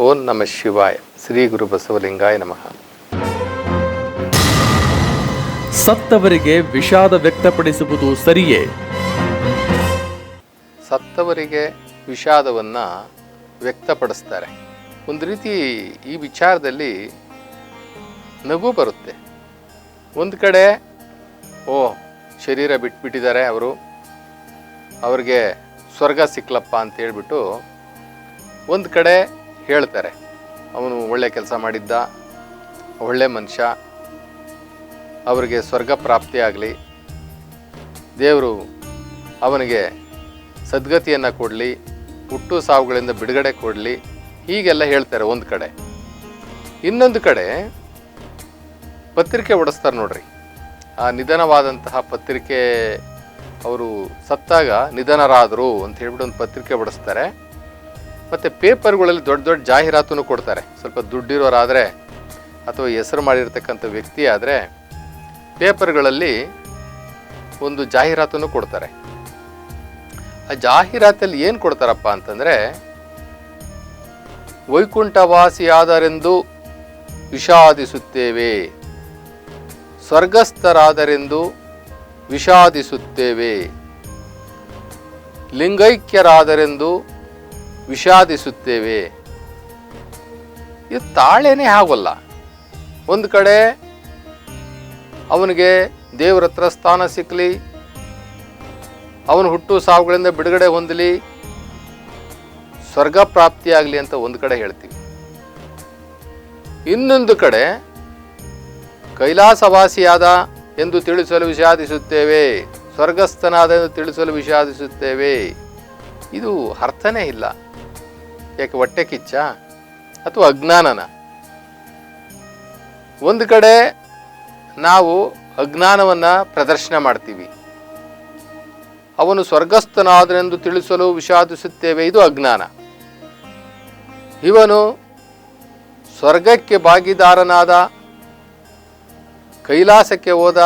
ಓಂ ನಮ ಶಿವಾಯ. ಶ್ರೀ ಗುರು ಬಸವಲಿಂಗಾಯ ನಮಃ. ಸತ್ತವರಿಗೆ ವಿಷಾದ ವ್ಯಕ್ತಪಡಿಸುವುದು ಸರಿಯೇ? ಸತ್ತವರಿಗೆ ವಿಷಾದವನ್ನು ವ್ಯಕ್ತಪಡಿಸ್ತಾರೆ. ಒಂದು ರೀತಿ ಈ ವಿಚಾರದಲ್ಲಿ ನಗು ಬರುತ್ತೆ. ಒಂದು ಕಡೆ ಓ ಶರೀರ ಬಿಟ್ಬಿಟ್ಟಿದ್ದಾರೆ ಅವರು. ಅವ್ರಿಗೆ ಸ್ವರ್ಗ ಸಿಕ್ಲಪ್ಪ ಅಂತ ಹೇಳ್ಬಿಟ್ಟು ಒಂದು ಕಡೆ ಹೇಳ್ತಾರೆ. ಅವನು ಒಳ್ಳೆ ಕೆಲಸ ಮಾಡಿದ್ದ, ಒಳ್ಳೆ ಮನುಷ್ಯ, ಅವರಿಗೆ ಸ್ವರ್ಗ ಪ್ರಾಪ್ತಿಯಾಗಲಿ ದೇವರು ಅವನಿಗೆ ಸದ್ಗತಿಯನ್ನು ಕೊಡಲಿ, ಹುಟ್ಟು ಸಾವುಗಳಿಂದ ಬಿಡುಗಡೆ ಕೊಡಲಿ, ಹೀಗೆಲ್ಲ ಹೇಳ್ತಾರೆ ಒಂದು ಕಡೆ. ಇನ್ನೊಂದು ಕಡೆ ಪತ್ರಿಕೆ ಹೊಡೆಸ್ತಾರೆ ನೋಡ್ರಿ. ಆ ನಿಧನವಾದಂತಹ ಪತ್ರಿಕೆ ಅವರು ಸತ್ತಾಗ ನಿಧನರಾದರು ಅಂತ ಹೇಳ್ಬಿಟ್ಟು ಒಂದು ಪತ್ರಿಕೆ ಹೊಡೆಸ್ತಾರೆ ಮತ್ತು ಪೇಪರ್ಗಳಲ್ಲಿ ದೊಡ್ಡ ದೊಡ್ಡ ಜಾಹೀರಾತನ್ನು ಕೊಡ್ತಾರೆ. ಸ್ವಲ್ಪ ದುಡ್ಡಿರೋರಾದರೆ ಅಥವಾ ಹೆಸರು ಮಾಡಿರ್ತಕ್ಕಂಥ ವ್ಯಕ್ತಿ ಆದರೆ ಪೇಪರ್ಗಳಲ್ಲಿ ಒಂದು ಜಾಹೀರಾತನ್ನು ಕೊಡ್ತಾರೆ. ಆ ಜಾಹೀರಾತಲ್ಲಿ ಏನು ಕೊಡ್ತಾರಪ್ಪ ಅಂತಂದರೆ ವೈಕುಂಠವಾಸಿಯಾದರೆಂದು ವಿಷಾದಿಸುತ್ತೇವೆ, ಸ್ವರ್ಗಸ್ಥರಾದರೆಂದು ವಿಷಾದಿಸುತ್ತೇವೆ, ಲಿಂಗೈಕ್ಯರಾದರೆಂದು ವಿಷಾದಿಸುತ್ತೇವೆ. ಇದು ತಾಳೇನೇ ಆಗೋಲ್ಲ ಒಂದು ಕಡೆ ಅವನಿಗೆ ದೇವ್ರ ಹತ್ರ ಸ್ಥಾನ ಸಿಕ್ಕಲಿ ಅವನು ಹುಟ್ಟು ಸಾವುಗಳಿಂದ ಬಿಡುಗಡೆ ಹೊಂದಲಿ, ಸ್ವರ್ಗ ಪ್ರಾಪ್ತಿಯಾಗಲಿ ಅಂತ ಒಂದು ಕಡೆ ಹೇಳ್ತೀವಿ. ಇನ್ನೊಂದು ಕಡೆ ಕೈಲಾಸವಾಸಿಯಾದ ಎಂದು ತಿಳಿಸಲು ವಿಷಾದಿಸುತ್ತೇವೆ, ಸ್ವರ್ಗಸ್ಥನಾದ ಎಂದು ತಿಳಿಸಲು ವಿಷಾದಿಸುತ್ತೇವೆ. ಇದು ಅರ್ಥನೇ ಇಲ್ಲ. ಯಾಕೆ ಹೊಟ್ಟೆ ಕಿಚ್ಚ ಅಥವಾ ಅಜ್ಞಾನನ? ಒಂದು ಕಡೆ ನಾವು ಅಜ್ಞಾನವನ್ನು ಪ್ರದರ್ಶನ ಮಾಡ್ತೀವಿ. ಅವನು ಸ್ವರ್ಗಸ್ಥನಾದನೆಂದು ತಿಳಿಸಲು ವಿಷಾದಿಸುತ್ತೇವೆ, ಇದು ಅಜ್ಞಾನ. ಇವನು ಸ್ವರ್ಗಕ್ಕೆ ಭಾಗಿದಾರನಾದ, ಕೈಲಾಸಕ್ಕೆ ಹೋದ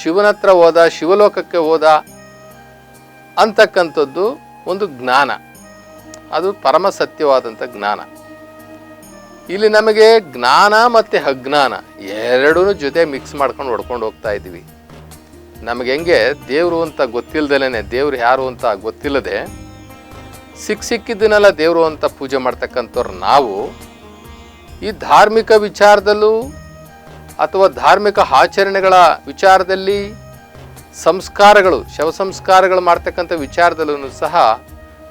ಶಿವನತ್ರ ಹೋದ, ಶಿವಲೋಕಕ್ಕೆ ಹೋದ ಅಂತಕ್ಕಂಥದ್ದು ಒಂದು ಜ್ಞಾನ. ಅದು ಪರಮ ಸತ್ಯವಾದಂಥ ಜ್ಞಾನ. ಇಲ್ಲಿ ನಮಗೆ ಜ್ಞಾನ ಮತ್ತು ಅಜ್ಞಾನ ಎರಡೂ ಜೊತೆ ಮಿಕ್ಸ್ ಮಾಡ್ಕೊಂಡು ಹೊಡ್ಕೊಂಡು ಹೋಗ್ತಾ ಇದ್ದೀವಿ. ನಮಗೆ ಹೆಂಗೆ ದೇವರು ಅಂತ ಗೊತ್ತಿಲ್ಲದಲೇ ದೇವ್ರು ಯಾರು ಅಂತ ಗೊತ್ತಿಲ್ಲದೆ ಸಿಕ್ಕ ಸಿಕ್ಕಿದ್ದನ್ನೆಲ್ಲ ದೇವರು ಅಂತ ಪೂಜೆ ಮಾಡ್ತಕ್ಕಂಥವ್ರು ನಾವು, ಈ ಧಾರ್ಮಿಕ ವಿಚಾರದಲ್ಲೂ ಅಥವಾ ಧಾರ್ಮಿಕ ಆಚರಣೆಗಳ ವಿಚಾರದಲ್ಲಿ ಸಂಸ್ಕಾರಗಳು, ಶವ ಸಂಸ್ಕಾರಗಳು ಮಾಡ್ತಕ್ಕಂಥ ವಿಚಾರದಲ್ಲೂ ಸಹ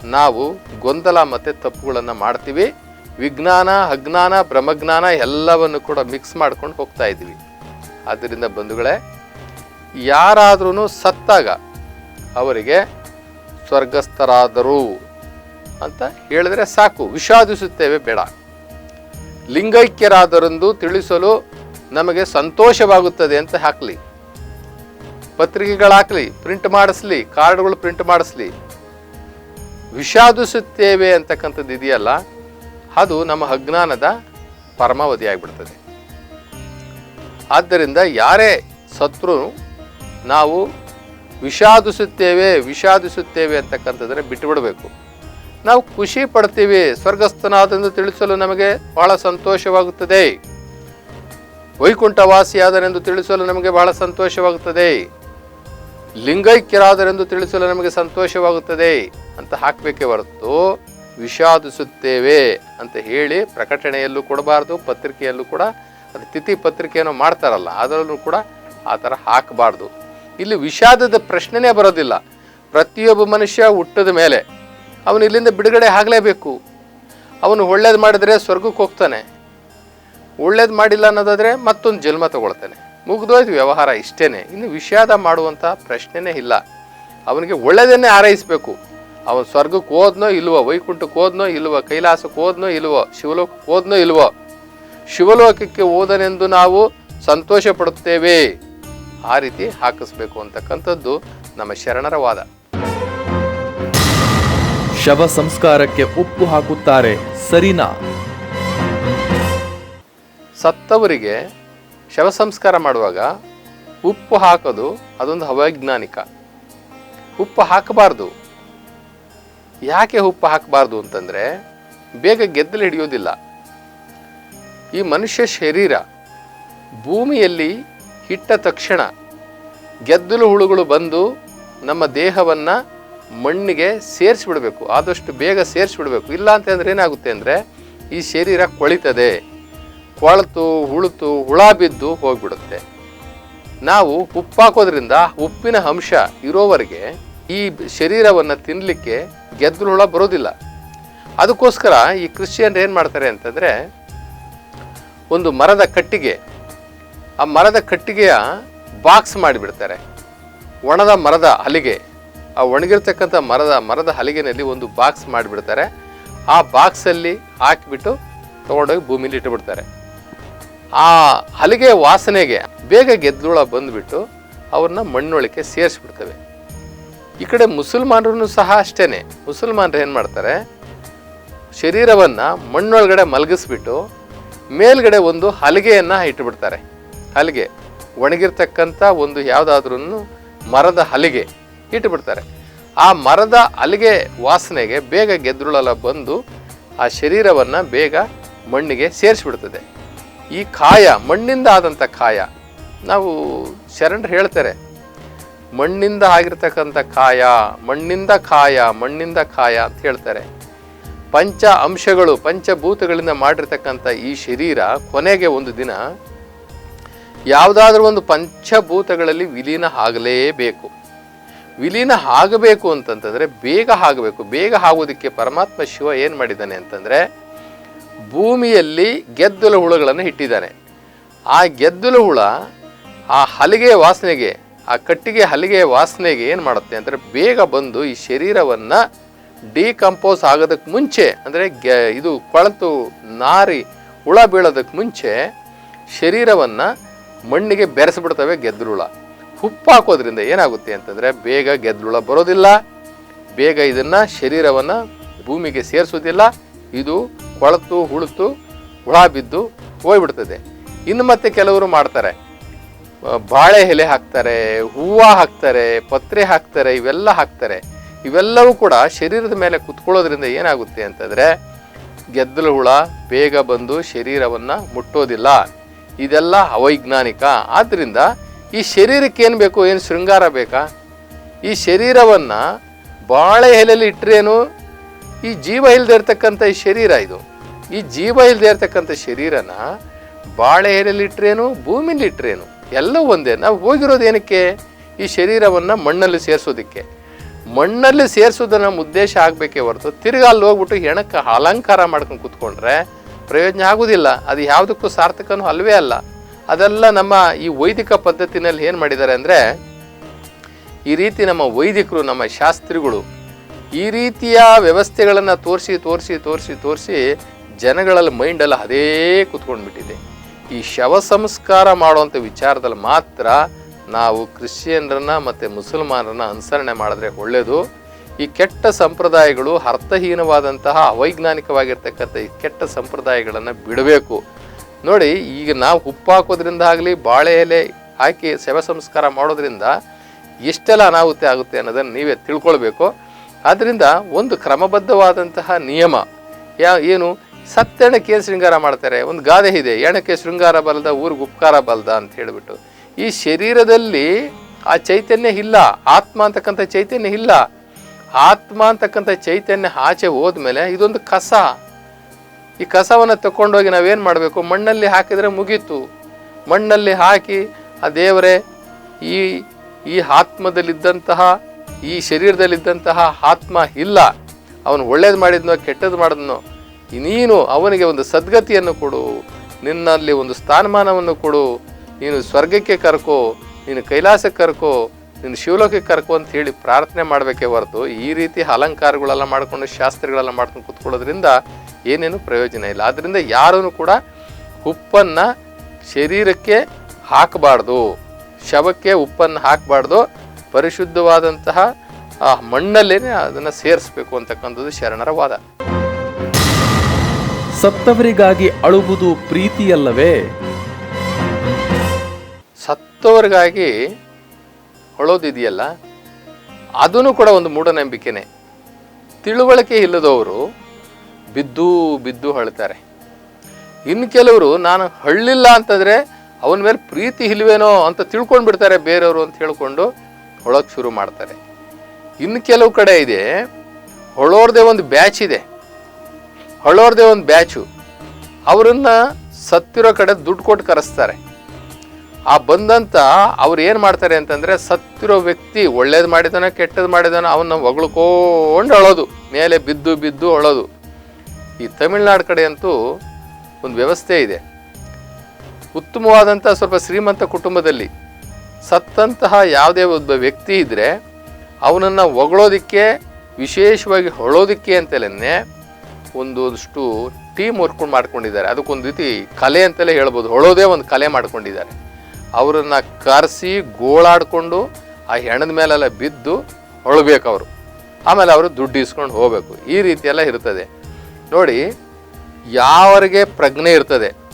ನಾವು ಗೊಂದಲ ಮತ್ತು ತಪ್ಪುಗಳನ್ನು ಮಾಡ್ತೀವಿ. ವಿಜ್ಞಾನ, ಅಜ್ಞಾನ, ಬ್ರಹ್ಮಜ್ಞಾನ ಎಲ್ಲವನ್ನು ಕೂಡ ಮಿಕ್ಸ್ ಮಾಡ್ಕೊಂಡು ಹೋಗ್ತಾ ಇದ್ದೀವಿ. ಆದ್ದರಿಂದ ಬಂಧುಗಳೇ ಯಾರಾದ್ರೂ ಸತ್ತಾಗ ಅವರಿಗೆ ಸ್ವರ್ಗಸ್ಥರಾದರು ಅಂತ ಹೇಳಿದ್ರೆ ಸಾಕು. ವಿಷಾದಿಸುತ್ತೇವೆ ಬೇಡ. ಲಿಂಗೈಕ್ಯರಾದರೆಂದು ತಿಳಿಸಲು ನಮಗೆ ಸಂತೋಷವಾಗುತ್ತದೆ ಅಂತ ಹಾಕಲಿ. ಪತ್ರಿಕೆಗಳಾಕಲಿ ಪ್ರಿಂಟ್ ಮಾಡಿಸ್ಲಿ ಕಾರ್ಡ್ಗಳು ಪ್ರಿಂಟ್ ಮಾಡಿಸ್ಲಿ. ವಿಷಾದಿಸುತ್ತೇವೆ ಅಂತಕ್ಕಂಥದ್ದು ಇದೆಯಲ್ಲ, ಅದು ನಮ್ಮ ಅಜ್ಞಾನದ ಪರಮಾವಧಿ ಆಗಿಬಿಡ್ತದೆ ಆದ್ದರಿಂದ ಯಾರೇ ಸತ್ರು ನಾವು ವಿಷಾದಿಸುತ್ತೇವೆ ವಿಷಾದಿಸುತ್ತೇವೆ ಅಂತಕ್ಕಂಥದ್ರೆ ಬಿಟ್ಟುಬಿಡಬೇಕು. ನಾವು ಖುಷಿ ಪಡ್ತೀವಿ ಸ್ವರ್ಗಸ್ಥನಾದಂದು ತಿಳಿಸಲು ನಮಗೆ ಬಹಳ ಸಂತೋಷವಾಗುತ್ತದೆ. ವೈಕುಂಠವಾಸಿಯಾದನೆಂದು ತಿಳಿಸಲು ನಮಗೆ ಬಹಳ ಸಂತೋಷವಾಗುತ್ತದೆ. ಲಿಂಗೈಕ್ಯರಾದರೆಂದು ತಿಳಿಸಲು ನಮಗೆ ಸಂತೋಷವಾಗುತ್ತದೆ ಅಂತ ಹಾಕಬೇಕೇ ಹೊರತು ವಿಷಾದಿಸುತ್ತೇವೆ ಅಂತ ಹೇಳಿ ಪ್ರಕಟಣೆಯಲ್ಲೂ ಕೊಡಬಾರ್ದು, ಪತ್ರಿಕೆಯಲ್ಲೂ ಕೂಡ ಅದು ತಿಥಿ ಪತ್ರಿಕೆಯನ್ನು ಮಾಡ್ತಾರಲ್ಲ, ಅದರಲ್ಲೂ ಕೂಡ ಆ ಥರ ಹಾಕಬಾರ್ದು. ಇಲ್ಲಿ ವಿಷಾದದ ಪ್ರಶ್ನೆನೇ ಬರೋದಿಲ್ಲ. ಪ್ರತಿಯೊಬ್ಬ ಮನುಷ್ಯ ಹುಟ್ಟದ ಮೇಲೆ ಅವನು ಇಲ್ಲಿಂದ ಬಿಡುಗಡೆ ಆಗಲೇಬೇಕು. ಅವನು ಒಳ್ಳೇದು ಮಾಡಿದರೆ ಸ್ವರ್ಗಕ್ಕೆ ಹೋಗ್ತಾನೆ. ಒಳ್ಳೇದು ಮಾಡಿಲ್ಲ ಅನ್ನೋದಾದರೆ ಮತ್ತೊಂದು ಜನ್ಮ ತಗೊಳ್ತಾನೆ. ಮುಗಿದೋಯ್ತು ವ್ಯವಹಾರ ಇಷ್ಟೇ ಇನ್ನು ವಿಷಾದ ಮಾಡುವಂಥ ಪ್ರಶ್ನೆನೇ ಇಲ್ಲ. ಅವನಿಗೆ ಒಳ್ಳೆಯದನ್ನೇ ಆರೈಸಬೇಕು ಅವನು ಸ್ವರ್ಗಕ್ಕೆ ಹೋದ್ನೋ ಇಲ್ವೋ ವೈಕುಂಠಕ್ಕೆ ಹೋದ್ನೋ ಇಲ್ವೋ ಕೈಲಾಸಕ್ಕೆ ಹೋದ್ನೋ ಇಲ್ವೋ ಶಿವಲೋಕಕ್ಕೆ ಹೋದ್ನೋ ಇಲ್ವೋ ಶಿವಲೋಕಕ್ಕೆ ಹೋದನೆಂದು ನಾವು ಸಂತೋಷ ಪಡುತ್ತೇವೆ ಆ ರೀತಿ ಹಾಕಿಸ್ಬೇಕು ಅಂತಕ್ಕಂಥದ್ದು ನಮ್ಮ ಶರಣರ ವಾದ. ಶವ ಸಂಸ್ಕಾರಕ್ಕೆ ಉಪ್ಪು ಹಾಕುತ್ತಾರೆ ಸರಿನಾ. ಸತ್ತವರಿಗೆ ಶವ ಸಂಸ್ಕಾರ ಮಾಡುವಾಗ ಉಪ್ಪು ಹಾಕೋದು ಅದೊಂದು ಅವೈಜ್ಞಾನಿಕ ಉಪ್ಪು ಹಾಕಬಾರ್ದು. ಯಾಕೆ ಉಪ್ಪು ಹಾಕಬಾರ್ದು ಅಂತಂದರೆ ಬೇಗ ಗೆದ್ದಲು ಹಿಡಿಯೋದಿಲ್ಲ. ಈ ಮನುಷ್ಯ ಶರೀರ ಭೂಮಿಯಲ್ಲಿ ಇಟ್ಟ ತಕ್ಷಣ ಗೆದ್ದಲು ಹುಳುಗಳು ಬಂದು ನಮ್ಮ ದೇಹವನ್ನು ಮಣ್ಣಿಗೆ ಸೇರಿಸ್ಬಿಡ್ಬೇಕು. ಆದಷ್ಟು ಬೇಗ ಸೇರಿಸ್ಬಿಡ್ಬೇಕು. ಇಲ್ಲ ಅಂತಂದ್ರೆ ಏನಾಗುತ್ತೆ ಅಂದರೆ ಈ ಶರೀರ ಕೊಳಿತದೆ. ಕೊಳೆತು ಹುಳುತು ಹುಳ ಬಿದ್ದು ಹೋಗ್ಬಿಡುತ್ತೆ. ನಾವು ಉಪ್ಪಾಕೋದ್ರಿಂದ ಉಪ್ಪಿನ ಅಂಶ ಇರೋವರೆಗೆ ಈ ಶರೀರವನ್ನು ತಿನ್ನಲಿಕ್ಕೆ ಗೆದ್ದಲು ಹುಳ ಬರೋದಿಲ್ಲ. ಅದಕ್ಕೋಸ್ಕರ ಈ ಕ್ರಿಶ್ಚಿಯನ್ರು ಏನು ಮಾಡ್ತಾರೆ ಅಂತಂದರೆ, ಒಂದು ಮರದ ಕಟ್ಟಿಗೆ, ಆ ಮರದ ಕಟ್ಟಿಗೆಯ ಬಾಕ್ಸ್ ಮಾಡಿಬಿಡ್ತಾರೆ. ಒಣದ ಮರದ ಹಲಿಗೆ, ಆ ಒಣಗಿರ್ತಕ್ಕಂಥ ಮರದ ಮರದ ಹಲಿಗೆನಲ್ಲಿ ಒಂದು ಬಾಕ್ಸ್ ಮಾಡಿಬಿಡ್ತಾರೆ. ಆ ಬಾಕ್ಸಲ್ಲಿ ಹಾಕಿಬಿಟ್ಟು ತೊಗೊಂಡೋಗಿ ಭೂಮಿಲಿ ಇಟ್ಟುಬಿಡ್ತಾರೆ ಆ ಹಲಿಗೆ ವಾಸನೆಗೆ ಬೇಗ ಗೆದ್ದುಳ ಬಂದುಬಿಟ್ಟು ಅವ್ರನ್ನ ಮಣ್ಣೊಳಕ್ಕೆ ಸೇರಿಸ್ಬಿಡ್ತವೆ. ಈ ಕಡೆ ಮುಸಲ್ಮಾನರು ಸಹ ಅಷ್ಟೇನೆ. ಮುಸಲ್ಮಾನರು ಏನು ಮಾಡ್ತಾರೆ? ಶರೀರವನ್ನು ಮಣ್ಣೊಳಗಡೆ ಮಲಗಿಸ್ಬಿಟ್ಟು ಮೇಲ್ಗಡೆ ಒಂದು ಹಲಿಗೆಯನ್ನು ಇಟ್ಟುಬಿಡ್ತಾರೆ ಹಲಿಗೆ ಒಣಗಿರ್ತಕ್ಕಂಥ ಒಂದು ಯಾವುದಾದ್ರೂ ಮರದ ಹಲಿಗೆ ಇಟ್ಟುಬಿಡ್ತಾರೆ ಆ ಮರದ ಹಲಿಗೆ ವಾಸನೆಗೆ ಬೇಗ ಗೆದ್ರುಳೆಲ್ಲ ಬಂದು ಆ ಶರೀರವನ್ನು ಬೇಗ ಮಣ್ಣಿಗೆ ಸೇರಿಸ್ಬಿಡ್ತದೆ. ಈ ಕಾಯ ಮಣ್ಣಿಂದ ಆದಂಥ ಕಾಯ ನಾವು ಶರಣರು ಹೇಳ್ತಾರೆ, ಮಣ್ಣಿಂದ ಆಗಿರ್ತಕ್ಕಂಥ ಕಾಯ ಮಣ್ಣಿಂದ ಕಾಯ ಮಣ್ಣಿಂದ ಕಾಯ ಅಂತ ಹೇಳ್ತಾರೆ. ಪಂಚ ಅಂಶಗಳು, ಪಂಚಭೂತಗಳಿಂದ ಮಾಡಿರ್ತಕ್ಕಂಥ ಈ ಶರೀರ ಕೊನೆಗೆ ಒಂದು ದಿನ ಯಾವುದಾದ್ರೂ ಒಂದು ಪಂಚಭೂತಗಳಲ್ಲಿ ವಿಲೀನ ಆಗಲೇಬೇಕು. ವಿಲೀನ ಆಗಬೇಕು ಅಂತಂತಂದರೆ ಬೇಗ ಆಗಬೇಕು. ಬೇಗ ಆಗೋದಕ್ಕೆ ಪರಮಾತ್ಮ ಶಿವ ಏನು ಮಾಡಿದ್ದಾನೆ ಅಂತಂದರೆ ಭೂಮಿಯಲ್ಲಿ ಗೆದ್ದಲು ಹುಳುಗಳನ್ನು ಇಟ್ಟಿದ್ದಾನೆ. ಆ ಗೆದ್ದಲು ಹುಳ ಆ ಹಲಿಗೆ ವಾಸನೆಗೆ, ಆ ಕಟ್ಟಿಗೆ ಹಲಿಗೆ ವಾಸನೆಗೆ ಏನು ಮಾಡುತ್ತೆ ಅಂದರೆ ಬೇಗ ಬಂದು ಈ ಶರೀರವನ್ನು ಡಿಕಂಪೋಸ್ ಆಗೋದಕ್ಕೆ ಮುಂಚೆ ಅಂದರೆ ಗೆ ಇದು ಕೊಳತು ನಾರಿ ಹುಳ ಬೀಳೋದಕ್ಕೆ ಮುಂಚೆ ಶರೀರವನ್ನು ಮಣ್ಣಿಗೆ ಬೆರೆಸಿಬಿಡ್ತವೆ ಗೆದ್ದಲುಳ ಉಪ್ಪು ಹಾಕೋದ್ರಿಂದ ಏನಾಗುತ್ತೆ ಅಂತಂದರೆ ಬೇಗ ಗೆದ್ದಲುಳ ಬರೋದಿಲ್ಲ, ಬೇಗ ಇದನ್ನು ಶರೀರವನ್ನು ಭೂಮಿಗೆ ಸೇರಿಸೋದಿಲ್ಲ ಇದು ಕೊಳತು ಹುಳುತು ಹುಳ ಬಿದ್ದು ಹೋಗ್ಬಿಡ್ತದೆ. ಇನ್ನು ಮತ್ತೆ ಕೆಲವರು ಮಾಡ್ತಾರೆ. ಬಾಳೆ ಎಲೆ ಹಾಕ್ತಾರೆ, ಹೂವು ಹಾಕ್ತಾರೆ, ಪತ್ರೆ ಹಾಕ್ತಾರೆ, ಇವೆಲ್ಲ ಹಾಕ್ತಾರೆ. ಇವೆಲ್ಲವೂ ಕೂಡ ಶರೀರದ ಮೇಲೆ ಕುತ್ಕೊಳ್ಳೋದ್ರಿಂದ ಏನಾಗುತ್ತೆ ಅಂತಂದರೆ ಗೆದ್ದಲು ಹುಳ ಬೇಗ ಬಂದು ಶರೀರವನ್ನು ಮುಟ್ಟೋದಿಲ್ಲ. ಇದೆಲ್ಲ ಅವೈಜ್ಞಾನಿಕ. ಆದ್ದರಿಂದ ಈ ಶರೀರಕ್ಕೆ ಏನು ಬೇಕು, ಏನು ಶೃಂಗಾರ ಬೇಕಾ? ಈ ಶರೀರವನ್ನು ಬಾಳೆ ಎಲೆಯಲ್ಲಿ ಇಟ್ಟರೇನು ಈ ಜೀವ ಇಲ್ಲದೆ ಇರ್ತಕ್ಕಂಥ ಈ ಶರೀರ ಇದು. ಈ ಜೀವ ಇಲ್ಲದೆ ಇರ್ತಕ್ಕಂಥ ಶರೀರನ ಬಾಳೆ ಎಲೆಯಲ್ಲಿ ಭೂಮಿಲಿಟ್ರೇನು ಎಲ್ಲವೂ ಒಂದೇ. ನಾವು ಹೋಗಿರೋದು ಏನಕ್ಕೆ? ಈ ಶರೀರವನ್ನು ಮಣ್ಣಲ್ಲಿ ಸೇರಿಸೋದಕ್ಕೆ. ಮಣ್ಣಲ್ಲಿ ಸೇರಿಸೋದು ನಮ್ಮ ಉದ್ದೇಶ ಆಗಬೇಕೇ ಹೊರತು ತಿರ್ಗಾ ಅಲ್ಲಿ ಹೋಗ್ಬಿಟ್ಟು ಹೆಣಕ್ಕೆ ಅಲಂಕಾರ ಮಾಡ್ಕೊಂಡು ಕೂತ್ಕೊಂಡ್ರೆ ಪ್ರಯೋಜನ ಆಗೋದಿಲ್ಲ. ಅದು ಯಾವುದಕ್ಕೂ ಸಾರ್ಥಕನೂ ಅಲ್ವೇ ಅಲ್ಲ. ಅದೆಲ್ಲ ನಮ್ಮ ಈ ವೈದಿಕ ಪದ್ಧತಿನಲ್ಲಿ ಏನು ಮಾಡಿದ್ದಾರೆ ಅಂದರೆ, ಈ ರೀತಿ ನಮ್ಮ ವೈದಿಕರು, ನಮ್ಮ ಶಾಸ್ತ್ರಿಗಳು ಈ ರೀತಿಯ ವ್ಯವಸ್ಥೆಗಳನ್ನು ತೋರಿಸಿ ತೋರಿಸಿ ತೋರಿಸಿ ತೋರಿಸಿ ಜನಗಳಲ್ಲಿ ಮೈಂಡಲ್ಲಿ ಅದೇ ಕೂತ್ಕೊಂಡ್ಬಿಟ್ಟಿದೆ. ಈ ಶವ ಸಂಸ್ಕಾರ ಮಾಡುವಂಥ ವಿಚಾರದಲ್ಲಿ ಮಾತ್ರ ನಾವು ಕ್ರಿಶ್ಚಿಯನ್ರನ್ನ ಮತ್ತು ಮುಸಲ್ಮಾನರನ್ನು ಅನುಸರಣೆ ಮಾಡಿದ್ರೆ ಒಳ್ಳೆಯದು ಈ ಕೆಟ್ಟ ಸಂಪ್ರದಾಯಗಳು ಅರ್ಥಹೀನವಾದಂತಹ, ಅವೈಜ್ಞಾನಿಕವಾಗಿರ್ತಕ್ಕಂಥ ಈ ಕೆಟ್ಟ ಸಂಪ್ರದಾಯಗಳನ್ನು ಬಿಡಬೇಕು. ನೋಡಿ, ಈಗ ನಾವು ಉಪ್ಪು ಹಾಕೋದ್ರಿಂದ ಆಗಲಿ, ಬಾಳೆ ಎಲೆ ಹಾಕಿ ಶವ ಸಂಸ್ಕಾರ ಮಾಡೋದ್ರಿಂದ ಎಷ್ಟೆಲ್ಲ ಅನಾಹುತಿ ಆಗುತ್ತೆ ಅನ್ನೋದನ್ನು ನೀವೇ ತಿಳ್ಕೊಳ್ಬೇಕು. ಆದ್ದರಿಂದ ಒಂದು ಕ್ರಮಬದ್ಧವಾದಂತಹ ನಿಯಮ, ಯಾ ಏನು ಸತ್ತೆಣಕ್ಕೆ ಏನು ಶೃಂಗಾರ ಮಾಡ್ತಾರೆ, ಒಂದು ಗಾದೆ ಇದೆ ಎಣಕ್ಕೆ ಶೃಂಗಾರ ಬಲ್ದ, ಊರಿಗೆ ಉಪಕಾರ ಬಲ್ದ ಅಂತ ಹೇಳಿಬಿಟ್ಟು. ಈ ಶರೀರದಲ್ಲಿ ಆ ಚೈತನ್ಯ ಇಲ್ಲ, ಆತ್ಮ ಅಂತಕ್ಕಂಥ ಚೈತನ್ಯ ಇಲ್ಲ. ಆತ್ಮ ಅಂತಕ್ಕಂಥ ಚೈತನ್ಯ ಆಚೆ ಹೋದ್ಮೇಲೆ ಇದೊಂದು ಕಸ. ಈ ಕಸವನ್ನು ತಗೊಂಡೋಗಿ ನಾವೇನು ಮಾಡಬೇಕು? ಮಣ್ಣಲ್ಲಿ ಹಾಕಿದರೆ ಮುಗೀತು. ಮಣ್ಣಲ್ಲಿ ಹಾಕಿ ಆ ದೇವರೇ, ಈ ಈ ಆತ್ಮದಲ್ಲಿದ್ದಂತಹ ಈ ಶರೀರದಲ್ಲಿದ್ದಂತಹ ಆತ್ಮ ಇಲ್ಲ. ಅವನು ಒಳ್ಳೇದು ಮಾಡಿದ್ನೋ ಕೆಟ್ಟದ್ದು ಮಾಡಿದ್ನೋ, ನೀನು ಅವನಿಗೆ ಒಂದು ಸದ್ಗತಿಯನ್ನು ಕೊಡು, ನಿನ್ನಲ್ಲಿ ಒಂದು ಸ್ಥಾನಮಾನವನ್ನು ಕೊಡು, ನೀನು ಸ್ವರ್ಗಕ್ಕೆ ಕರ್ಕೋ, ನೀನು ಕೈಲಾಸಕ್ಕೆ ಕರ್ಕೋ, ನೀನು ಶಿವಲೋಕಕ್ಕೆ ಕರ್ಕೋ ಅಂತ ಹೇಳಿ ಪ್ರಾರ್ಥನೆ ಮಾಡಬೇಕೇ ಹೊರತು ಈ ರೀತಿ ಅಲಂಕಾರಗಳೆಲ್ಲ ಮಾಡ್ಕೊಂಡು ಶಾಸ್ತ್ರಗಳೆಲ್ಲ ಮಾಡ್ಕೊಂಡು ಕೂತ್ಕೊಳ್ಳೋದ್ರಿಂದ ಏನೇನು ಪ್ರಯೋಜನ ಇಲ್ಲ. ಆದ್ದರಿಂದ ಯಾರೂ ಕೂಡ ಉಪ್ಪನ್ನು ಶರೀರಕ್ಕೆ ಹಾಕಬಾರ್ದು. ಶವಕ್ಕೆ ಉಪ್ಪನ್ನು ಹಾಕಬಾರ್ದು. ಪರಿಶುದ್ಧವಾದಂತಹ ಆ ಮಣ್ಣಲ್ಲೇ ಅದನ್ನು ಸೇರಿಸ್ಬೇಕು ಅಂತಕ್ಕಂಥದ್ದು ಶರಣರ ವಾದ. ಸತ್ತವರಿಗಾಗಿ ಅಳುವುದು ಪ್ರೀತಿಯಲ್ಲವೇ? ಸತ್ತವರಿಗಾಗಿ ಅಳೋದಿದೆಯಲ್ಲ ಅದೂ ಕೂಡ ಒಂದು ಮೂಢನಂಬಿಕೆನೆ. ತಿಳುವಳಿಕೆ ಇಲ್ಲದವರು ಬಿದ್ದು ಬಿದ್ದು ಅಳ್ತಾರೆ ಇನ್ನು ಕೆಲವರು ನಾನು ಹಳ್ಳಿಲ್ಲ ಅಂತಂದರೆ ಅವನ ಮೇಲೆ ಪ್ರೀತಿ ಇಲ್ವೇನೋ ಅಂತ ತಿಳ್ಕೊಂಡು ಬಿಡ್ತಾರೆ ಬೇರೆಯವರು ಅಂತ ಹೇಳ್ಕೊಂಡು ಹೊಳಕ್ಕೆ ಶುರು ಮಾಡ್ತಾರೆ. ಇನ್ನು ಕೆಲವು ಕಡೆ ಇದೆ, ಹೊಳೋರ್ದೇ ಒಂದು ಬ್ಯಾಚ್ ಇದೆ. ಹೊಳೋರ್ದೇ ಒಂದು ಬ್ಯಾಚು. ಅವರನ್ನು ಸತ್ತಿರೋ ಕಡೆ ದುಡ್ಡು ಕೊಟ್ಟು ಕರೆಸ್ತಾರೆ. ಆ ಬಂದಂತ ಅವ್ರು ಏನು ಮಾಡ್ತಾರೆ ಅಂತಂದರೆ, ಸತ್ತಿರೋ ವ್ಯಕ್ತಿ ಒಳ್ಳೇದು ಮಾಡಿದಾನೋ ಕೆಟ್ಟದ್ದು ಮಾಡಿದಾನೋ ಅವನ್ನ ಹೊಗಳ್ಕೊಂಡು ಅಳೋದು. ಮೇಲೆ ಬಿದ್ದು ಬಿದ್ದು ಅಳೋದು. ಈ ತಮಿಳ್ನಾಡು ಕಡೆ ಅಂತೂ ಒಂದು ವ್ಯವಸ್ಥೆ ಇದೆ. ಉತ್ತಮವಾದಂಥ ಸ್ವಲ್ಪ ಶ್ರೀಮಂತ ಕುಟುಂಬದಲ್ಲಿ ಸತ್ತಂತಹ ಯಾವುದೇ ಒಬ್ಬ ವ್ಯಕ್ತಿ ಇದ್ದರೆ ಅವನನ್ನು ಹೊಗಳೋದಕ್ಕೆ, ವಿಶೇಷವಾಗಿ ಹೊಳೋದಕ್ಕೆ ಅಂತಲೇ ಒಂದಷ್ಟು ಟೀಮ್ ವರ್ಕೊಂಡು ಮಾಡ್ಕೊಂಡಿದ್ದಾರೆ. ಅದಕ್ಕೊಂದು ರೀತಿ ಕಲೆ ಅಂತಲೇ ಹೇಳ್ಬೋದು. ಹೊಳೋದೇ ಒಂದು ಕಲೆ ಮಾಡ್ಕೊಂಡಿದ್ದಾರೆ. ಅವರನ್ನು ಕರೆಸಿ ಗೋಳಾಡಿಕೊಂಡು ಆ ಹೆಣದ ಮೇಲೆಲ್ಲ ಬಿದ್ದು ಹೊಳಬೇಕು ಅವರು. ಆಮೇಲೆ ಅವರು ದುಡ್ಡು ಇಸ್ಕೊಂಡು ಹೋಗಬೇಕು. ಈ ರೀತಿಯೆಲ್ಲ ಇರ್ತದೆ. ನೋಡಿ, ಯಾವರಿಗೆ ಪ್ರಜ್ಞೆ ಇರ್ತದೆ?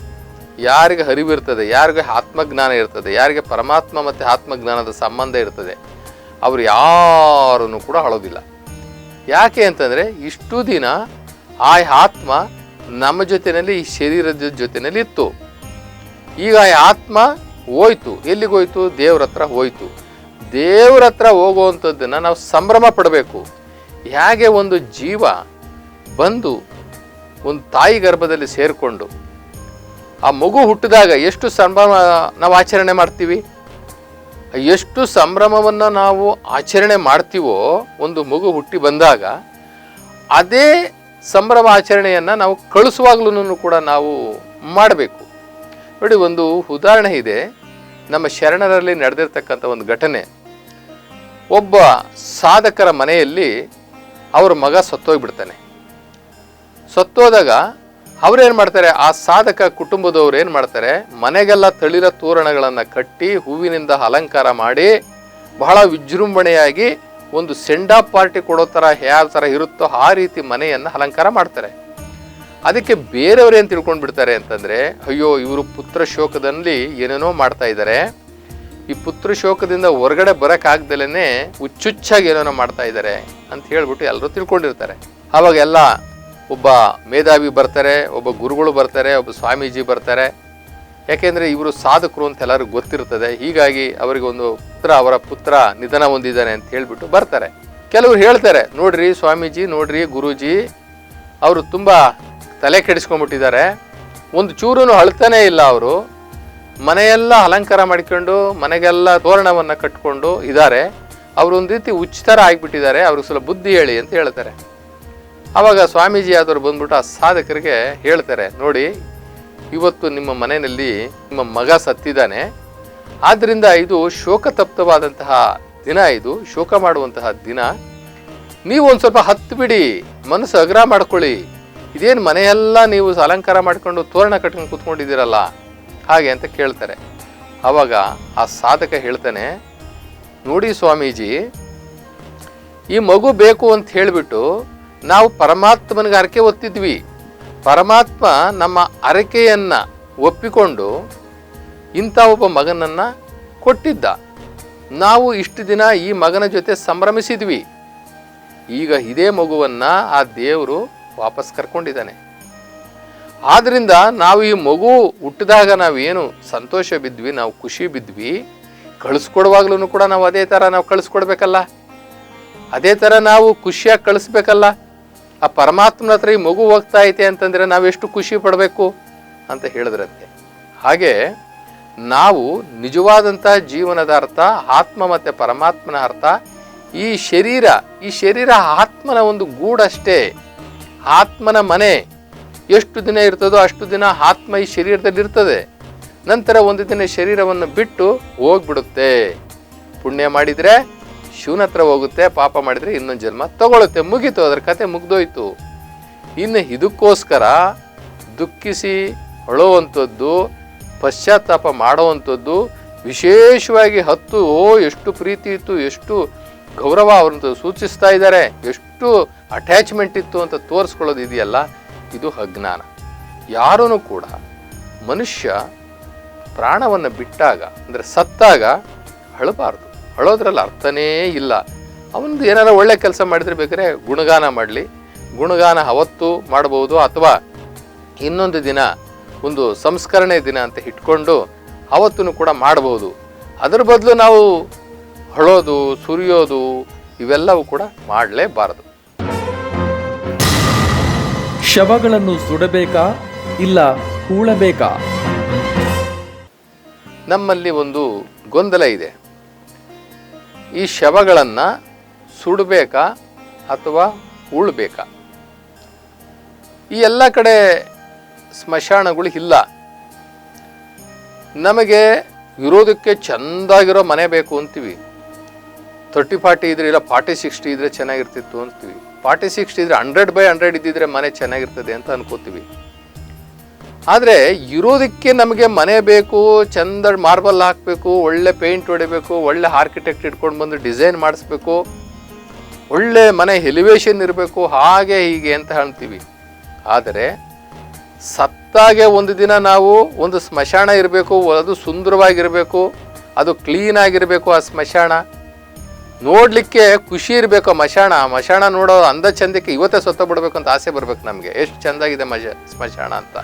ಯಾರಿಗೆ ಹರಿವಿರ್ತದೆ, ಯಾರಿಗೆ ಆತ್ಮಜ್ಞಾನ ಇರ್ತದೆ, ಯಾರಿಗೆ ಪರಮಾತ್ಮ ಮತ್ತು ಆತ್ಮಜ್ಞಾನದ ಸಂಬಂಧ ಇರ್ತದೆ, ಅವರು ಯಾರನ್ನು ಕೂಡ ಅಳೋದಿಲ್ಲ. ಯಾಕೆ ಅಂತಂದರೆ ಇಷ್ಟು ದಿನ ಆ ಆತ್ಮ ನಮ್ಮ ಜೊತೆಯಲ್ಲಿ, ಈ ಶರೀರದ ಜೊತೆಯಲ್ಲಿ ಇತ್ತು. ಈಗ ಆ ಆತ್ಮ ಹೋಯ್ತು. ಎಲ್ಲಿಗೆ ಹೋಯ್ತು? ದೇವ್ರ ಹತ್ರ ಹೋಯ್ತು. ದೇವ್ರ ಹತ್ರ ಹೋಗುವಂಥದ್ದನ್ನು ನಾವು ಸಂಭ್ರಮ ಪಡಬೇಕು. ಹೇಗೆ ಒಂದು ಜೀವ ಬಂದು ಒಂದು ತಾಯಿ ಗರ್ಭದಲ್ಲಿ ಸೇರಿಕೊಂಡು ಆ ಮಗು ಹುಟ್ಟಿದಾಗ ಎಷ್ಟು ಸಂಭ್ರಮ ನಾವು ಆಚರಣೆ ಮಾಡ್ತೀವಿ? ಎಷ್ಟು ಸಂಭ್ರಮವನ್ನು ನಾವು ಆಚರಣೆ ಮಾಡ್ತೀವೋ, ಒಂದು ಮಗು ಹುಟ್ಟಿ ಬಂದಾಗ, ಅದೇ ಸಂಭ್ರಮ ಆಚರಣೆಯನ್ನು ನಾವು ಕಳಿಸುವಾಗ್ಲೂ ಕೂಡ ನಾವು ಮಾಡಬೇಕು. ನೋಡಿ, ಒಂದು ಉದಾಹರಣೆ ಇದೆ. ನಮ್ಮ ಶರಣರಲ್ಲಿ ನಡೆದಿರ್ತಕ್ಕಂಥ ಒಂದು ಘಟನೆ. ಒಬ್ಬ ಸಾಧಕರ ಮನೆಯಲ್ಲಿ ಅವರ ಮಗ ಸತ್ತೋಗ್ಬಿಡ್ತಾನೆ. ಸತ್ತೋದಾಗ ಅವ್ರೇನು ಮಾಡ್ತಾರೆ? ಆ ಸಾಧಕ ಕುಟುಂಬದವ್ರು ಏನು ಮಾಡ್ತಾರೆ? ಮನೆಗೆಲ್ಲ ತಳಿರ ತೋರಣಗಳನ್ನು ಕಟ್ಟಿ ಹೂವಿನಿಂದ ಅಲಂಕಾರ ಮಾಡಿ ಬಹಳ ವಿಜೃಂಭಣೆಯಾಗಿ ಒಂದು ಸೆಂಡಾ ಪಾರ್ಟಿ ಕೊಡೋ ಥರ ಯಾವ ಥರ ಇರುತ್ತೋ ಆ ರೀತಿ ಮನೆಯನ್ನು ಅಲಂಕಾರ ಮಾಡ್ತಾರೆ. ಅದಕ್ಕೆ ಬೇರೆಯವ್ರು ತಿಳ್ಕೊಂಡು ಬಿಡ್ತಾರೆ ಅಂತಂದರೆ, ಅಯ್ಯೋ, ಇವರು ಪುತ್ರ ಶೋಕದಲ್ಲಿ ಏನೇನೋ ಮಾಡ್ತಾ ಇದ್ದಾರೆ ಈ ಪುತ್ರ ಶೋಕದಿಂದ ಹೊರಗಡೆ ಬರೋಕ್ಕಾಗ್ದಲೇ ಹುಚ್ಚುಚ್ಚಾಗಿ ಏನೇನೋ ಮಾಡ್ತಾ ಇದ್ದಾರೆ ಅಂತ ಹೇಳ್ಬಿಟ್ಟು ಎಲ್ಲರೂ ತಿಳ್ಕೊಂಡಿರ್ತಾರೆ. ಆವಾಗ ಎಲ್ಲ ಒಬ್ಬ ಮೇಧಾವಿ ಬರ್ತಾರೆ, ಒಬ್ಬ ಗುರುಗಳು ಬರ್ತಾರೆ, ಒಬ್ಬ ಸ್ವಾಮೀಜಿ ಬರ್ತಾರೆ. ಯಾಕೆಂದರೆ ಇವರು ಸಾಧಕರು ಅಂತ ಎಲ್ಲರಿಗೂ ಗೊತ್ತಿರ್ತದೆ. ಹೀಗಾಗಿ ಅವರಿಗೆ ಒಂದು ಪುತ್ರ, ಅವರ ಪುತ್ರ ನಿಧನ ಹೊಂದಿದ್ದಾನೆ ಅಂತ ಹೇಳಿಬಿಟ್ಟು ಬರ್ತಾರೆ. ಕೆಲವರು ಹೇಳ್ತಾರೆ, ನೋಡ್ರಿ ಸ್ವಾಮೀಜಿ, ನೋಡ್ರಿ ಗುರೂಜಿ, ಅವರು ತುಂಬ ತಲೆ ಕೆಡಿಸ್ಕೊಂಡ್ಬಿಟ್ಟಿದ್ದಾರೆ. ಒಂದು ಚೂರೂ ಅಳ್ತಾನೇ ಇಲ್ಲ ಅವರು. ಮನೆಯೆಲ್ಲ ಅಲಂಕಾರ ಮಾಡಿಕೊಂಡು, ಮನೆಗೆಲ್ಲ ತೋರಣವನ್ನು ಕಟ್ಕೊಂಡು ಇದ್ದಾರೆ. ಅವರು ಒಂದು ರೀತಿ ಉಚಿತರ ಆಗಿಬಿಟ್ಟಿದ್ದಾರೆ. ಅವ್ರಿಗೆ ಸ್ವಲ್ಪ ಬುದ್ಧಿ ಹೇಳಿ ಅಂತ ಹೇಳ್ತಾರೆ. ಆವಾಗ ಸ್ವಾಮೀಜಿ ಆದವರು ಬಂದ್ಬಿಟ್ಟು ಆ ಸಾಧಕರಿಗೆ ಹೇಳ್ತಾರೆ, ನೋಡಿ, ಇವತ್ತು ನಿಮ್ಮ ಮನೆಯಲ್ಲಿ ನಿಮ್ಮ ಮಗ ಸತ್ತಿದ್ದಾನೆ. ಆದ್ದರಿಂದ ಇದು ಶೋಕತಪ್ತವಾದಂತಹ ದಿನ ಇದು, ಶೋಕ ಮಾಡುವಂತಹ ದಿನ. ನೀವು ಒಂದು ಸ್ವಲ್ಪ ಹತ್ತು ಬಿಡಿ, ಮನಸ್ಸು ಅಗ್ರ ಮಾಡ್ಕೊಳ್ಳಿ. ಇದೇನು ಮನೆಯೆಲ್ಲ ನೀವು ಅಲಂಕಾರ ಮಾಡಿಕೊಂಡು ತೋರಣ ಕಟ್ಕೊಂಡು ಕೂತ್ಕೊಂಡಿದ್ದೀರಲ್ಲ? ಹಾಗೆ ಅಂತ ಕೇಳ್ತಾರೆ. ಆವಾಗ ಆ ಸಾಧಕ ಹೇಳ್ತಾನೆ, ನೋಡಿ ಸ್ವಾಮೀಜಿ, ಈ ಮಗು ಬೇಕು ಅಂತ ಹೇಳಿಬಿಟ್ಟು ನಾವು ಪರಮಾತ್ಮನಿಗೆ ಅರಕೆ ಒತ್ತಿದ್ವಿ. ಪರಮಾತ್ಮ ನಮ್ಮ ಅರಕೆಯನ್ನು ಒಪ್ಪಿಕೊಂಡು ಇಂಥ ಒಬ್ಬ ಮಗನನ್ನು ಕೊಟ್ಟಿದ್ದ. ನಾವು ಇಷ್ಟು ದಿನ ಈ ಮಗನ ಜೊತೆ ಸಂಭ್ರಮಿಸಿದ್ವಿ. ಈಗ ಇದೇ ಮಗುವನ್ನು ಆ ದೇವರು ವಾಪಸ್ ಕರ್ಕೊಂಡಿದ್ದಾನೆ. ಆದ್ದರಿಂದ ನಾವು ಈ ಮಗು ಹುಟ್ಟಿದಾಗ ನಾವೇನು ಸಂತೋಷ ಬಿದ್ವಿ, ನಾವು ಖುಷಿ ಬಿದ್ವಿ. ಕಳಿಸ್ಕೊಡುವಾಗ್ಲೂ ಕೂಡ ನಾವು ಅದೇ ಥರ ನಾವು ಕಳಿಸ್ಕೊಡ್ಬೇಕಲ್ಲ. ಅದೇ ಥರ ನಾವು ಖುಷಿಯಾಗಿ ಕಳಿಸ್ಬೇಕಲ್ಲ. ಆ ಪರಮಾತ್ಮನ ಹತ್ರ ಈ ಮಗು ಹೋಗ್ತಾ ಐತೆ ಅಂತಂದರೆ ನಾವೆಷ್ಟು ಖುಷಿ ಪಡಬೇಕು ಅಂತ ಹೇಳಿದ್ರಂತೆ ಹಾಗೆ ನಾವು ನಿಜವಾದಂಥ ಜೀವನದ ಅರ್ಥ, ಆತ್ಮ ಮತ್ತು ಪರಮಾತ್ಮನ ಅರ್ಥ, ಈ ಶರೀರ ಈ ಶರೀರ ಆತ್ಮನ ಒಂದು ಗೂಡಷ್ಟೇ ಆತ್ಮನ ಮನೆ ಎಷ್ಟು ದಿನ ಇರ್ತದೋ ಅಷ್ಟು ದಿನ ಆತ್ಮ ಈ ಶರೀರದಲ್ಲಿ ಇರ್ತದೆ. ನಂತರ ಒಂದು ದಿನ ಶರೀರವನ್ನು ಬಿಟ್ಟು ಹೋಗ್ಬಿಡುತ್ತೆ. ಪುಣ್ಯ ಮಾಡಿದರೆ ಶಿವನ ಹತ್ರ ಹೋಗುತ್ತೆ, ಪಾಪ ಮಾಡಿದರೆ ಇನ್ನೊಂದು ಜನ್ಮ. ತಗೊಳುತ್ತೆ, ಮುಗೀತು, ಅದರ ಕತೆ ಮುಗ್ದೋಯ್ತು. ಇನ್ನು ಇದಕ್ಕೋಸ್ಕರ ದುಃಖಿಸಿ ಅಳುವಂಥದ್ದು, ಪಶ್ಚಾತ್ತಾಪ ಮಾಡುವಂಥದ್ದು, ವಿಶೇಷವಾಗಿ ಹತ್ತು, ಓ, ಎಷ್ಟು ಪ್ರೀತಿ ಇತ್ತು, ಎಷ್ಟು ಗೌರವ ಅವರಂತ ಸೂಚಿಸ್ತಾ ಇದ್ದಾರೆ, ಎಷ್ಟು ಅಟ್ಯಾಚ್ಮೆಂಟ್ ಇತ್ತು ಅಂತ ತೋರಿಸ್ಕೊಳ್ಳೋದು ಇದೆಯಲ್ಲ, ಇದು ಅಜ್ಞಾನ. ಯಾರೂ ಕೂಡ ಮನುಷ್ಯ ಪ್ರಾಣವನ್ನು ಬಿಟ್ಟಾಗ, ಅಂದರೆ ಸತ್ತಾಗ ಅಳಬಾರ್ದು. ಅಳೋದ್ರಲ್ಲಿ ಅರ್ಥನೇ ಇಲ್ಲ. ಅವನದು ಏನಾರ ಒಳ್ಳೆ ಕೆಲಸ ಮಾಡಿದ್ರೆ ಬೇಕಾದ್ರೆ ಗುಣಗಾನ ಮಾಡಲಿ. ಗುಣಗಾನ ಅವತ್ತು ಮಾಡಬಹುದು ಅಥವಾ ಇನ್ನೊಂದು ದಿನ ಒಂದು ಸಂಸ್ಕರಣೆ ದಿನ ಅಂತ ಇಟ್ಕೊಂಡು ಅವತ್ತೂ ಕೂಡ ಮಾಡಬಹುದು ಅದರ ಬದಲು ನಾವು ಹಳೋದು ಸುರಿಯೋದು ಇವೆಲ್ಲವೂ ಕೂಡ ಮಾಡಲೇಬಾರದು. ಶವಗಳನ್ನು ಸುಡಬೇಕಾ ಇಲ್ಲ ಹೂಳಬೇಕಾ? ನಮ್ಮಲ್ಲಿ ಒಂದು ಗೊಂದಲ ಇದೆ. ಈ ಶವಗಳನ್ನು ಸುಡಬೇಕಾ ಅಥವಾ ಉಳ್ಬೇಕಾ? ಈ ಎಲ್ಲ ಕಡೆ ಸ್ಮಶಾನಗಳು ಇಲ್ಲ. ನಮಗೆ ಇರೋದಕ್ಕೆ ಚೆಂದಾಗಿರೋ ಮನೆ ಬೇಕು ಅಂತೀವಿ. ತರ್ಟಿ ಫಾರ್ಟಿ ಇದ್ರೆ ಇಲ್ಲ, ಫಾರ್ಟಿ ಸಿಕ್ಸ್ಟಿ ಇದ್ರೆ ಚೆನ್ನಾಗಿರ್ತಿತ್ತು ಅಂತೀವಿ. ಫಾರ್ಟಿ ಸಿಕ್ಸ್ಟಿ ಇದ್ರೆ ಹಂಡ್ರೆಡ್ ಬೈ ಹಂಡ್ರೆಡ್ ಇದ್ದಿದ್ರೆ ಮನೆ ಚೆನ್ನಾಗಿರ್ತದೆ ಅಂತ ಅನ್ಕೋತೀವಿ. ಆದರೆ ಇರೋದಕ್ಕೆ ನಮಗೆ ಮನೆ ಬೇಕು, ಚಂದ ಮಾರ್ಬಲ್ ಹಾಕಬೇಕು, ಒಳ್ಳೆ ಪೇಂಟ್ ಹೊಡಿಬೇಕು, ಒಳ್ಳೆ ಆರ್ಕಿಟೆಕ್ಟ್ ಇಟ್ಕೊಂಡು ಬಂದು ಡಿಸೈನ್ ಮಾಡಿಸ್ಬೇಕು, ಒಳ್ಳೆ ಮನೆ ಎಲಿವೇಶನ್ ಇರಬೇಕು, ಹಾಗೆ ಹೀಗೆ ಅಂತ ಹೇಳ್ತೀವಿ. ಆದರೆ ಸತ್ತಾಗೆ ಒಂದು ದಿನ ನಾವು ಒಂದು ಸ್ಮಶಾನ ಇರಬೇಕು, ಅದು ಸುಂದರವಾಗಿರಬೇಕು, ಅದು ಕ್ಲೀನ್ ಆಗಿರಬೇಕು ಆ ಸ್ಮಶಾನ. ನೋಡಲಿಕ್ಕೆ ಖುಷಿ ಇರಬೇಕು ಆ ಮಶಾಣ. ಮಶಾಣ ನೋಡೋ ಅಂದ ಚಂದಕ್ಕೆ ಇವತ್ತೇ ಸತ್ತ ಬಿಡಬೇಕು ಅಂತ ಆಸೆ ಬರಬೇಕು ನಮಗೆ. ಎಷ್ಟು ಚೆಂದಾಗಿದೆ ಮಶ ಸ್ಮಶಾನ ಅಂತ.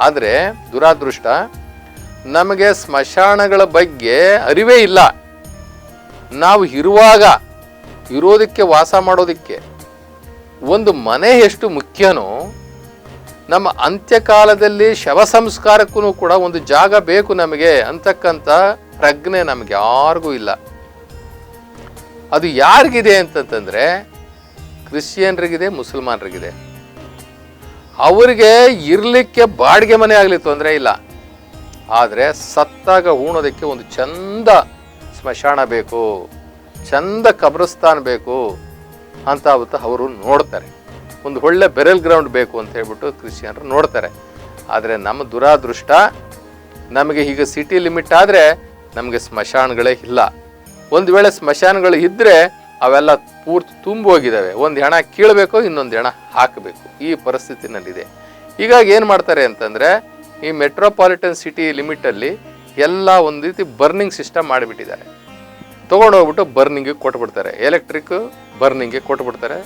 ಆದರೆ ದುರಾದೃಷ್ಟ, ನಮಗೆ ಸ್ಮಶಾನಗಳ ಬಗ್ಗೆ ಅರಿವೇ ಇಲ್ಲ. ನಾವು ಇರುವಾಗ, ಇರೋದಕ್ಕೆ ವಾಸ ಮಾಡೋದಕ್ಕೆ ಒಂದು ಮನೆ ಎಷ್ಟು ಮುಖ್ಯನೋ, ನಮ್ಮ ಅಂತ್ಯಕಾಲದಲ್ಲಿ ಶವ ಸಂಸ್ಕಾರಕ್ಕೂ ಕೂಡ ಒಂದು ಜಾಗ ಬೇಕು ನಮಗೆ ಅಂತಕ್ಕಂಥ ಪ್ರಜ್ಞೆ ನಮಗೆ ಯಾರಿಗೂ ಇಲ್ಲ. ಅದು ಯಾರಿಗಿದೆ ಅಂತಂತಂದರೆ, ಕ್ರಿಶ್ಚಿಯನ್ರಿಗಿದೆ, ಮುಸಲ್ಮಾನರಿಗಿದೆ. ಅವರಿಗೆ ಇರಲಿಕ್ಕೆ ಬಾಡಿಗೆ ಮನೆ ಆಗಲಿ ತೊಂದರೆ ಇಲ್ಲ. ಆದರೆ ಸತ್ತಾಗ ಉಣೋದಕ್ಕೆ ಒಂದು ಚಂದ ಸ್ಮಶಾನ ಬೇಕು, ಚಂದ ಕಬ್ರಸ್ತಾನ ಬೇಕು ಅಂತ ಅವತ್ತು ಅವರು ನೋಡ್ತಾರೆ. ಒಂದು ಒಳ್ಳೆ ಬೆರೆಲ್ ಗ್ರೌಂಡ್ ಬೇಕು ಅಂತ ಹೇಳ್ಬಿಟ್ಟು ಕ್ರಿಶ್ಚಿಯನ್ರು ನೋಡ್ತಾರೆ. ಆದರೆ ನಮ್ಮ ದುರಾದೃಷ್ಟ ನಮಗೆ ಈಗ ಸಿಟಿ ಲಿಮಿಟ್ ಆದರೆ ನಮಗೆ ಸ್ಮಶಾನಗಳೇ ಇಲ್ಲ. ಒಂದು ವೇಳೆ ಸ್ಮಶಾನಗಳು ಇದ್ದರೆ ಅವೆಲ್ಲ ಪೂರ್ತಿ ತುಂಬಿ ಹೋಗಿದ್ದಾವೆ ಒಂದು ಹೆಣ ಕೀಳಬೇಕು, ಇನ್ನೊಂದು ಹೆಣ ಹಾಕಬೇಕು. ಈ ಪರಿಸ್ಥಿತಿನಲ್ಲಿದೆ. ಹೀಗಾಗಿ ಏನು ಮಾಡ್ತಾರೆ ಅಂತಂದರೆ, ಈ ಮೆಟ್ರೋಪಾಲಿಟನ್ ಸಿಟಿ ಲಿಮಿಟಲ್ಲಿ ಎಲ್ಲ ಒಂದು ರೀತಿ ಬರ್ನಿಂಗ್ ಸಿಸ್ಟಮ್ ಮಾಡಿಬಿಟ್ಟಿದ್ದಾರೆ. ತೊಗೊಂಡೋಗ್ಬಿಟ್ಟು ಬರ್ನಿಂಗಿಗೆ ಕೊಟ್ಬಿಡ್ತಾರೆ. ಎಲೆಕ್ಟ್ರಿಕ್ ಬರ್ನಿಂಗಿಗೆ ಕೊಟ್ಬಿಡ್ತಾರೆ.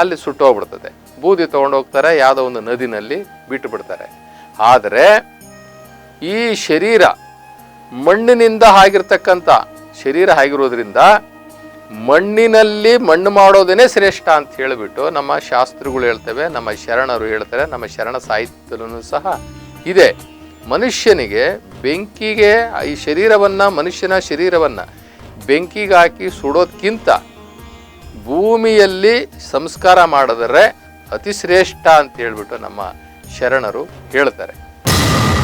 ಅಲ್ಲಿ ಸುಟ್ಟೋಗ್ಬಿಡ್ತದೆ ಬೂದಿ ತೊಗೊಂಡೋಗ್ತಾರೆ, ಯಾವುದೋ ಒಂದು ನದಿನಲ್ಲಿ ಬಿಟ್ಟು ಬಿಡ್ತಾರೆ ಆದರೆ, ಈ ಶರೀರ ಮಣ್ಣಿನಿಂದ ಆಗಿರ್ತಕ್ಕಂಥ, ಶರೀರ ಆಗಿರೋದ್ರಿಂದ ಮಣ್ಣಿನಲ್ಲಿ ಮಣ್ಣು ಮಾಡೋದೇನೆ ಶ್ರೇಷ್ಠ ಅಂತ ಹೇಳಿಬಿಟ್ಟು ನಮ್ಮ ಶಾಸ್ತ್ರಗಳು ಹೇಳ್ತವೆ, ನಮ್ಮ ಶರಣರು ಹೇಳ್ತಾರೆ, ನಮ್ಮ ಶರಣ ಸಾಹಿತ್ಯದಲ್ಲೂ ಸಹ ಇದೆ. ಮನುಷ್ಯನಿಗೆ ಬೆಂಕಿಗೆ ಈ ಶರೀರವನ್ನು, ಮನುಷ್ಯನ ಶರೀರವನ್ನು ಬೆಂಕಿಗೆ ಹಾಕಿ ಸುಡೋದಕ್ಕಿಂತ ಭೂಮಿಯಲ್ಲಿ ಸಂಸ್ಕಾರ ಮಾಡಿದರೆ ಅತಿ ಶ್ರೇಷ್ಠ ಅಂತ ಹೇಳಿಬಿಟ್ಟು ನಮ್ಮ ಶರಣರು ಹೇಳ್ತಾರೆ.